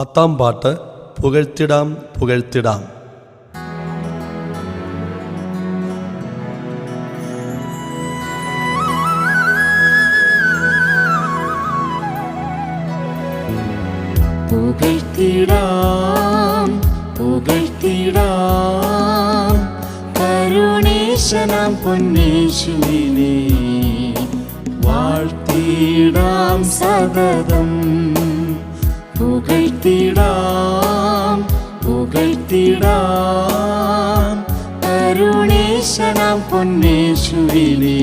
പത്താം പാട്ട് പുകഴ്ത്തിടാം പുകഴ്ത്തിടാം. പുകഴ്ത്തിടാം പുകഴ്ത്തിടാം. കരുണേശനാം പൊന്നേശുവിനെ വാഴ്ത്തിടാം സതതം. പുകഴ്ത്തിടാം പുകഴ്ത്തിടാം. അരുണേശനാം പൊന്നേശുവിനെ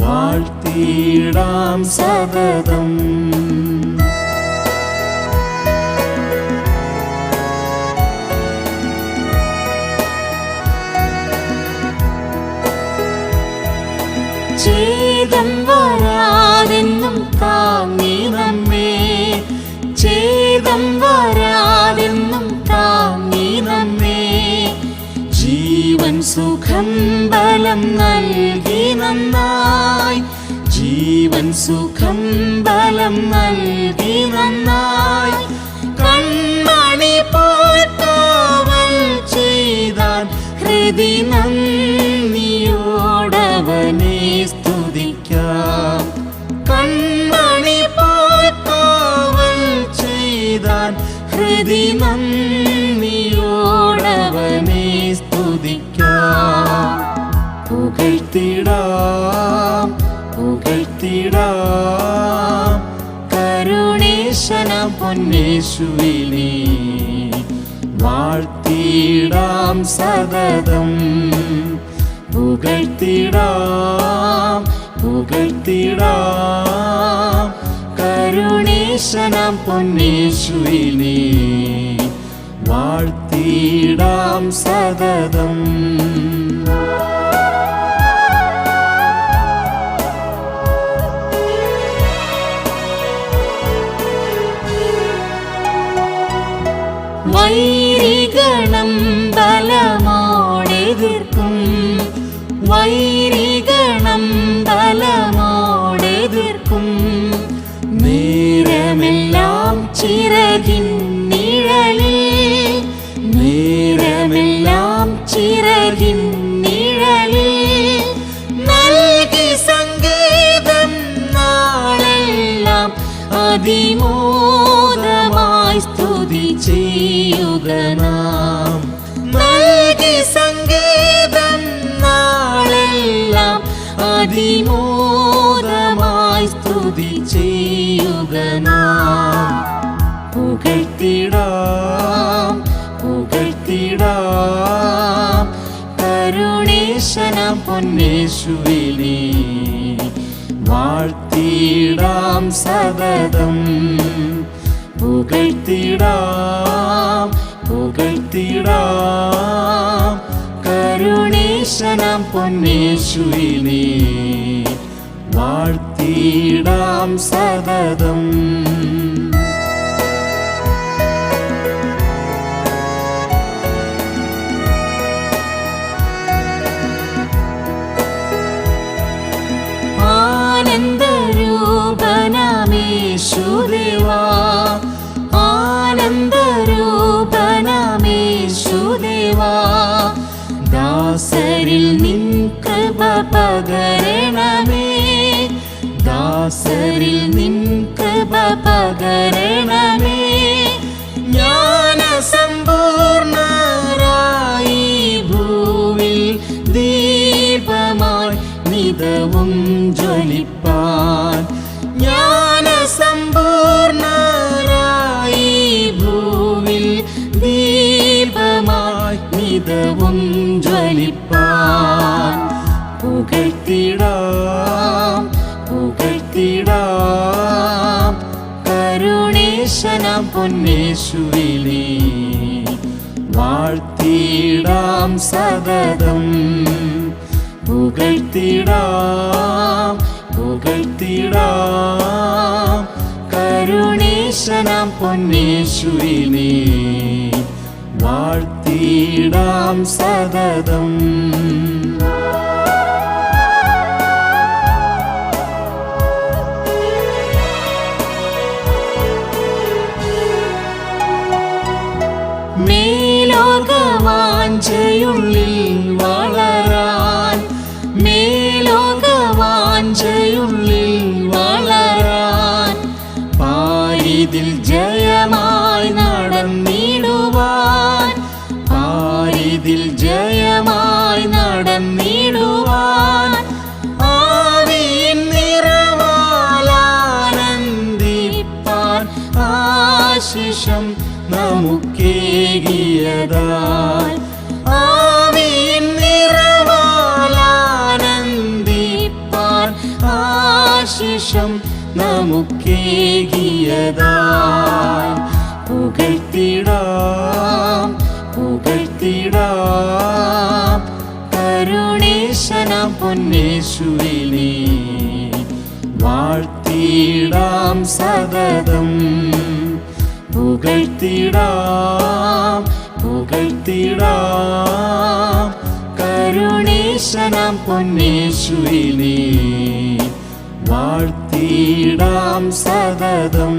വാഴ്ത്തിടാം സതതം ബലം നൽകി നന്നായി. ജീവൻ സുഖം ബലം നൽകി നന്നായി. കൺമണി പോൽ ചെയ്താൻ ഹൃദി നന്ദിയോടവനെ സ്തുതിക്കാം. കൺമണി പോൽ ചെയ്താൻ ഹൃദി പുകഴ്ത്തിടാം പുകഴ്ത്തിടാം കരുണേശന പൊന്നേശുവിനെ വാഴ്ത്തിടാം സതതം പുകഴ്ത്തിടാം പുകഴ്ത്തിടാം കരുണേശന പൊന്നേശുവിനെ വാഴ്ത്തിടാം സതതം അതിമോദമായി സ്തുതി ചെയ്യുക പുകഴ്ത്തിടാം പുകഴ്ത്തിടാം. കരുണേശന പൊന്നേശുവിനെ വാഴ്ത്തിടാം സതതം പുകഴ്ത്തിടാം പുകഴ്ത്തിടാം. കരുണേശനാം പൊന്നേശുവിനെ വാഴ്ത്തിടാം സതതം ആനന്ദരൂപനമേശുദേവാ ദാസരിൽ നിൻ കൃപ പകരണമേ. ദാസരിൽ നിൻ കൃപ പകരണമേ. വാഴ്ത്തിടാം സതതം പുകഴ്ത്തിടാം പുകഴ്ത്തിടാം കരുണേശനാം പൊന്നേശുവിനെ വാഴ്ത്തിടാം സതതം ആശിഷം നമുക്കേകിയതാൽ. ആവിൻ നിറവാലാനന്ദിപ്പാൻ ആശിഷം നമുക്കേകിയതാൽ. പുകഴ്ത്തിടാം പുകഴ്ത്തിടാം. കരുണേശനാം പൊന്നേശുവിനെ വാഴ്ത്തിടാം സതതം. പുകഴ്ത്തിടാം പുകഴ്ത്തിടാം. കരുണേശനാം പൊന്നേശുവിനെ വാഴ്ത്തിടാം സതതം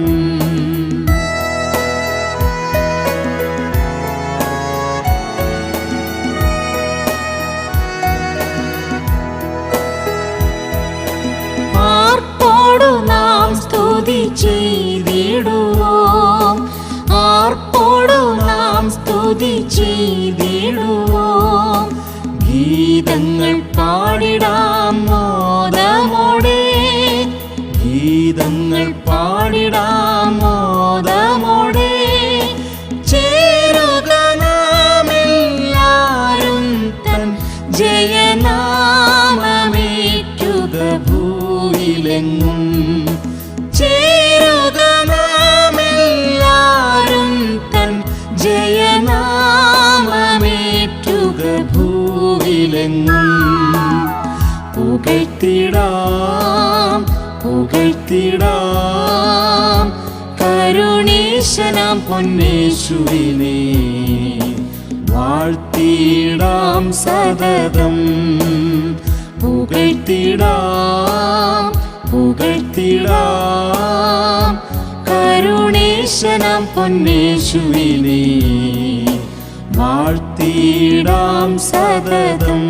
ചെയ്തിടുവോം. ഗീതങ്ങൾ പാടിടാം മോദമോടെ. ഗീതങ്ങൾ പാടിടാം മോദമോടെ. ചേരുക നാമെല്ലാരും തൻ ജയനാമമേറ്റുക ഭൂയിലെങ്ങും ഭൂവിലെങ്ങും പുകഴ്ത്തിടാം പുകഴ്ത്തിടാം. കരുണീശനാം പൊന്നേശുവിനെ. വാഴ്ത്തിടാം സതതം പുകഴ്ത്തിടാം പുകഴ്ത്തിടാം. കരുണേശനാം പൊന്നേശുവിനെ. വാഴ്ത്തിടാം സതതം.